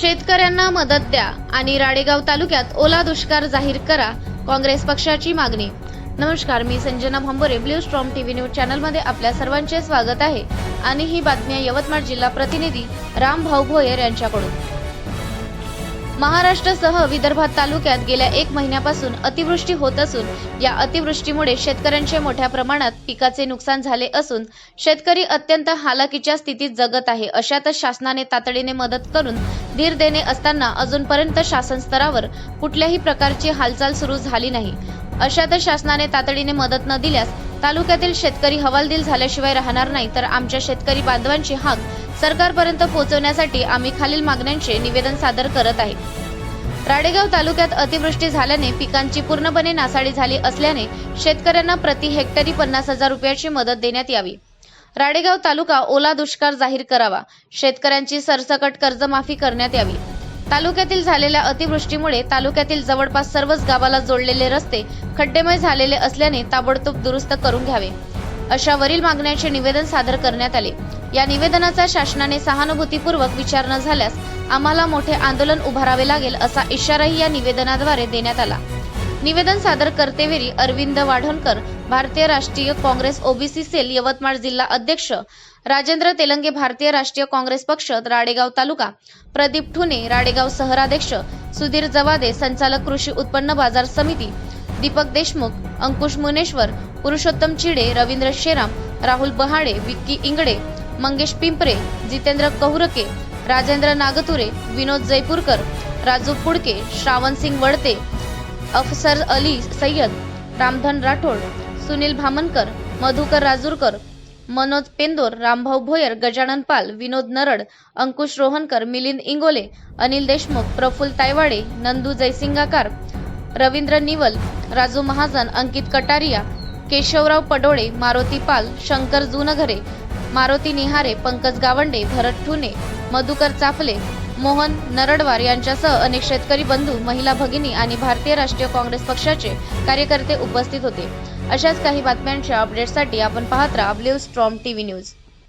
शेतकऱ्यांना मदत द्या आणि राडेगाव तालुक्यात ओला दुष्काळ जाहीर करा काँग्रेस पक्षाची मागणी. नमस्कार मी Sanjana Bhambore blue storm TV news चॅनलमध्ये आपल्या सर्वांचे स्वागत आहे. आणि ही बातमी यवतमाळ जिल्हा प्रतिनिधी राम भाऊ भोयर यांच्याकडून. महाराष्ट्रासह विदर्भात तालुक्यात गेल्या एक महिन्यापासून अतिवृष्टी होत असून या अतिवृष्टीमुळे शेतकऱ्यांचे मोठ्या प्रमाणात पिकाचे नुकसान झाले असून शेतकरी अत्यंत हालाकीच्या स्थितीत जगत आहे अशातच शासनाने तातडीने मदत करून धीर देणे असताना अजूनपर्यंत शासन स्तरावर कुठल्याही प्रकारची हालचाल सुरू झाली नाही. अशातच शासनाने तातडीने मदत न दिल्यास तालुक्यातील शेतकरी हवालदिल झाल्याशिवाय राहणार नाही तर आमच्या शेतकरी बांधवांची हाक सरकारपर्यंत पोहोचवण्यासाठी आम्ही खालील मागण्यांचे निवेदन सादर करत आहे. राडेगाव तालुक्यात अतिवृष्टी झाल्याने पिकांची पूर्णपणे नासाडी झाली असल्याने शेतकऱ्यांना प्रति हेक्टरी पन्नास हजार रुपयाची मदत देण्यात यावी. राडेगाव तालुका ओला दुष्काळ जाहीर करावा. शेतकऱ्यांची सरसकट कर्जमाफी करण्यात यावी. तालुक्यातील झालेल्या अतिवृष्टीमुळे तालुक्यातील जवळपास सर्वच गावाला जोडलेले रस्ते खड्डेमय झालेले असल्याने ताबडतोब दुरुस्त करून घ्यावे. अशा वरील मागण्याचे निवेदन सादर करण्यात आले. या निवेदनाचा शासनाने सहानुभूतीपूर्वक विचार न झाल्यास आम्हाला मोठे आंदोलन उभारावे लागेल असा इशाराही या निवेदनाद्वारे देण्यात आला. निवेदन सादर करतेवेळी अरविंद वाढणकर भारतीय राष्ट्रीय काँग्रेस ओबीसी सेल यवतमाळ जिल्हा अध्यक्ष राजेंद्र तेलंगे भारतीय राष्ट्रीय काँग्रेस पक्ष राडेगाव तालुका प्रदीप ठुने राडेगाव शहराध्यक्ष सुधीर जवादे संचालक कृषी उत्पन्न बाजार समिती दीपक देशमुख अंकुश मुनेश्वर पुरुषोत्तम चिडे रवींद्र शेराम राहुल बहाडे विक्की इंगडे मंगेश पिंपरे जितेंद्र कौरके राजेंद्र नागतुरे विनोद जयपूरकर राजू पुडके श्रावण सिंग वडते अफसर अली सय्यद रामधन राठोड सुनील भामनकर मधुकर राजूरकर मनोज पेंदोर रामभाऊ भोयर गजानन पाल विनोद नरड अंकुश रोहनकर मिलिंद इंगोले अनिल देशमुख प्रफुल तायवाडे नंदू जयसिंगाकार रवींद्र निवल राजू महाजन अंकित कटारिया केशवराव पडोळे मारुती पाल शंकर जुनघरे मारुती निहारे पंकज गावंडे भरत ठुने मधुकर चाफले मोहन नरडवार यांच्यासह अनेक शेतकरी बंधू महिला भगिनी आणि भारतीय राष्ट्रीय काँग्रेस पक्षाचे कार्यकर्ते उपस्थित होते. अशाच काही बातम्यांच्या अपडेटसाठी आपण पाहत राहा ब्ल्यू स्ट्रॉम टीव्ही न्यूज.